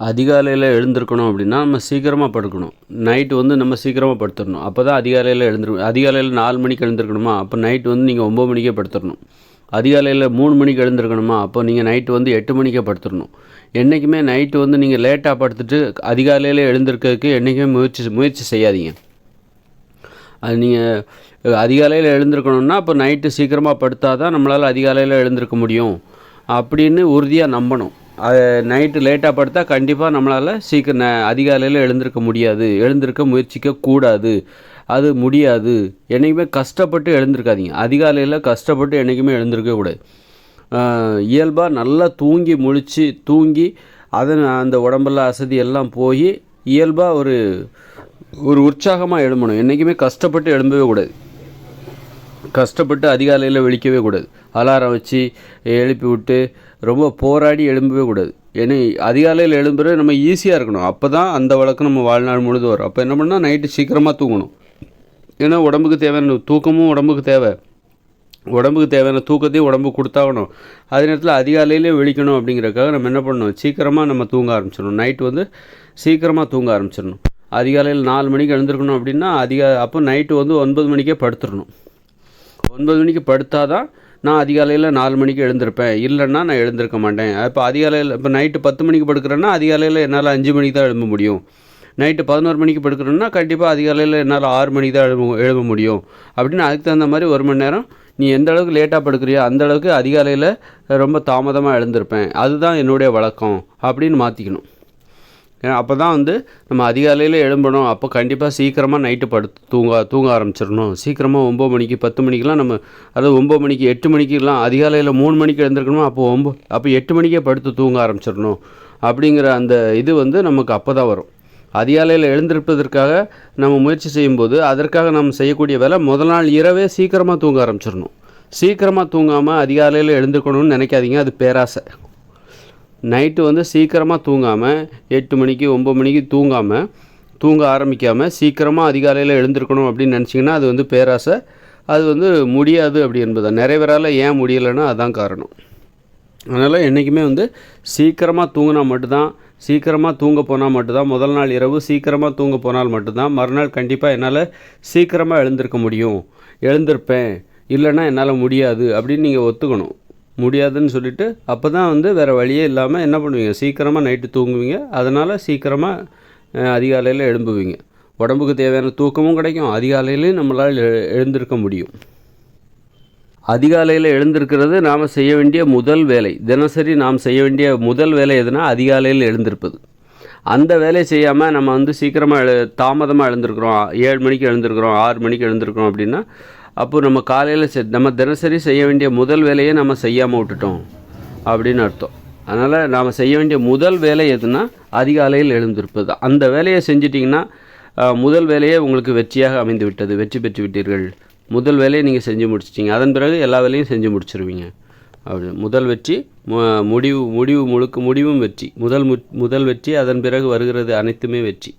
அதிகாலையில் எழுந்திருக்கணும் அப்படின்னா நம்ம சீக்கிரமாக படுக்கணும். நைட்டு வந்து நம்ம சீக்கிரமாக படுத்துடணும். அப்போ தான் அதிகாலையில் எழுந்திருக்கணும் அதிகாலையில் நாலு மணிக்கு எழுந்திருக்கணுமா? அப்போ நைட்டு வந்து நீங்கள் ஒம்பது மணிக்கே படுத்துடணும். அதிகாலையில் மூணு மணிக்கு எழுந்திருக்கணுமா? அப்போ நீங்கள் நைட்டு வந்து எட்டு மணிக்கே படுத்துடணும். என்றைக்குமே நைட்டு வந்து நீங்கள் லேட்டாக படுத்துட்டு அதிகாலையில் எழுந்திருக்கிறதுக்கு என்றைக்குமே முயற்சி முயற்சி செய்யாதீங்க. அது நீங்கள் அதிகாலையில் எழுந்திருக்கணும்னா அப்போ நைட்டு சீக்கிரமாக படுத்தால் தான் நம்மளால் அதிகாலையில் எழுந்திருக்க முடியும். அப்படின்னு உறுதியாக நம்பணும். அது நைட்டு லேட்டாக படுத்தா கண்டிப்பாக நம்மளால் சீக்கிரம் அதிகாலையில் எழுந்திருக்க முடியாது. எழுந்திருக்க முயற்சிக்க கூடாது. அது முடியாது. என்றைக்குமே கஷ்டப்பட்டு எழுந்திருக்காதீங்க. அதிகாலையில் கஷ்டப்பட்டு என்றைக்குமே எழுந்திருக்க கூடாது. இயல்பாக நல்லா தூங்கி முழிச்சு தூங்கி அதன் அந்த உடம்பெல்லாம் அசதி எல்லாம் போய் இயல்பாக ஒரு ஒரு உற்சாகமாக எழும்பணும். என்றைக்குமே கஷ்டப்பட்டு எழும்பவே கூடாது. கஷ்டப்பட்டு அதிகாலையில் விழிக்கவே கூடாது. அலாரம் வச்சு எழுப்பி விட்டு ரொம்ப போராடி எழும்பவே கூடாது. ஏன்னா அதிகாலையில் எழும்புறது நம்ம ஈஸியாக இருக்கணும். அப்போ தான் அந்த வழக்கம் நம்ம வாழ்நாள் முழுது வரும். அப்போ என்ன பண்ணால் நைட்டு சீக்கிரமாக தூங்கணும். ஏன்னா உடம்புக்கு தேவையான தூக்கமும் உடம்புக்கு தேவை. உடம்புக்கு தேவையான தூக்கத்தையும் உடம்புக்கு கொடுத்தாகணும். அதே நேரத்தில் அதிகாலையிலே விழிக்கணும் அப்படிங்கிறக்காக நம்ம என்ன பண்ணணும்? சீக்கிரமாக நம்ம தூங்க ஆரம்பிச்சிடணும். நைட்டு வந்து சீக்கிரமாக தூங்க ஆரம்பிச்சிடணும். அதிகாலையில் நாலு மணிக்கு எழுந்திருக்கணும் அப்படின்னா அதிக அப்போ நைட்டு வந்து ஒன்பது மணிக்கே படுத்துடணும். ஒன்பது மணிக்கு படுத்தால் தான் நான் அதிகாலையில் நாலு மணிக்கு எழுந்திருப்பேன். இல்லைன்னா நான் எழுந்திருக்க மாட்டேன். இப்போ அதிகாலையில் இப்போ நைட்டு பத்து மணிக்கு படுக்கிறேன்னா அதிகாலையில் என்னால் அஞ்சு மணிக்கு தான் எழும்ப முடியும். நைட்டு பதினோரு மணிக்கு படுக்கிறேன்னா கண்டிப்பாக அதிகாலையில் என்னால் ஆறு மணிக்கு தான் எழும்ப எழும்ப முடியும். அப்படின்னு அதுக்கு தகுந்த மாதிரி ஒரு மணி நேரம் நீ எந்த அளவுக்கு லேட்டாக படுக்கிறியோ அந்த அளவுக்கு அதிகாலையில் ரொம்ப தாமதமாக எழுந்திருப்பேன். அதுதான் என்னுடைய வழக்கம் அப்படின்னு மாற்றிக்கணும் ஏன்னா அப்போ தான் வந்து நம்ம அதிகாலையில் எழும்பணும். அப்போ கண்டிப்பாக சீக்கிரமாக நைட்டு படுத்து தூங்க தூங்க ஆரம்பிச்சிடணும். சீக்கிரமாக ஒம்பது மணிக்கு பத்து மணிக்கெலாம் நம்ம அதாவது ஒம்பது மணிக்கு எட்டு மணிக்கெலாம் அதிகாலையில் மூணு மணிக்கு எழுந்திருக்கணும் அப்போ ஒம்பது அப்போ எட்டு மணிக்கே படுத்து தூங்க ஆரம்பிச்சிடணும். அப்படிங்கிற அந்த இது வந்து நமக்கு அப்போ தான் வரும். அதிகாலையில் எழுந்திருப்பதற்காக நம்ம முயற்சி செய்யும்போது அதற்காக நம்ம செய்யக்கூடிய வேலை முதல் நாள் இரவே சீக்கிரமாக தூங்க ஆரம்பிச்சிடணும். சீக்கிரமாக தூங்காமல் அதிகாலையில் எழுந்திருக்கணும்னு நினைக்காதீங்க. அது பேராசை. நைட்டு வந்து சீக்கிரமாக தூங்காமல் எட்டு மணிக்கு ஒம்பது மணிக்கு தூங்காமல் தூங்க ஆரம்பிக்காமல் சீக்கிரமாக அதிகாலையில் எழுந்திருக்கணும் அப்படின்னு நினச்சிங்கன்னா அது வந்து பேராசை. அது வந்து முடியாது அப்படி என்பது நிறைவேறால ஏன் முடியலைன்னா அதுதான் காரணம். அதனால் என்றைக்குமே வந்து சீக்கிரமாக தூங்கினா மட்டும்தான் சீக்கிரமாக தூங்க போனால் மட்டும்தான் முதல் நாள் இரவு சீக்கிரமாக தூங்க போனால் மட்டும்தான் மறுநாள் கண்டிப்பாக என்னால் சீக்கிரமாக எழுந்திருக்க முடியும். எழுந்திருப்பேன். இல்லைன்னா என்னால் முடியாது அப்படின்னு நீங்கள் ஒத்துக்கணும். முடியாதுன்னு சொல்லிவிட்டு அப்போ தான் வந்து வேறு வழியே இல்லாமல் என்ன பண்ணுவீங்க? சீக்கிரமாக நைட்டு தூங்குவீங்க. அதனால் சீக்கிரமாக அதிகாலையில் எழும்புவீங்க. உடம்புக்கு தேவையான தூக்கமும் கிடைக்கும். அதிகாலையிலையும் நம்மளால் எழுந்திருக்க முடியும். அதிகாலையில் எழுந்திருக்கிறது நாம் செய்ய வேண்டிய முதல் வேலை. தினசரி நாம் செய்ய வேண்டிய முதல் வேலை எதுனா அதிகாலையில் எழுந்திருப்பது. அந்த வேலையை செய்யாமல் நம்ம வந்து சீக்கிரமாக எழு தாமதமாக எழுந்திருக்கிறோம். ஏழு மணிக்கு எழுந்திருக்கிறோம். ஆறு மணிக்கு எழுந்திருக்கிறோம் அப்படின்னா அப்போது நம்ம காலையில் செ நம்ம தினசரி செய்ய வேண்டிய முதல் வேலையை நம்ம செய்யாமல் விட்டுட்டோம் அப்படின்னு அர்த்தம். அதனால் நாம் செய்ய வேண்டிய முதல் வேலை எதுனா அதிகாலையில் எழுந்திருப்பது அந்த வேலையை செஞ்சிட்டிங்கன்னா முதல் வேலையே உங்களுக்கு வெற்றியாக அமைந்து விட்டது. வெற்றி பெற்று விட்டீர்கள். முதல் வேலையை நீங்கள் செஞ்சு முடிச்சிட்டிங்க. அதன் பிறகு எல்லா வேலையும் செஞ்சு முடிச்சிருவீங்க. அப்படி. முதல் வெற்றி முடிவு முடிவு முழுக்க முடிவும் வெற்றி. முதல் முதல் வெற்றி அதன் பிறகு வருகிறது அனைத்துமே வெற்றி.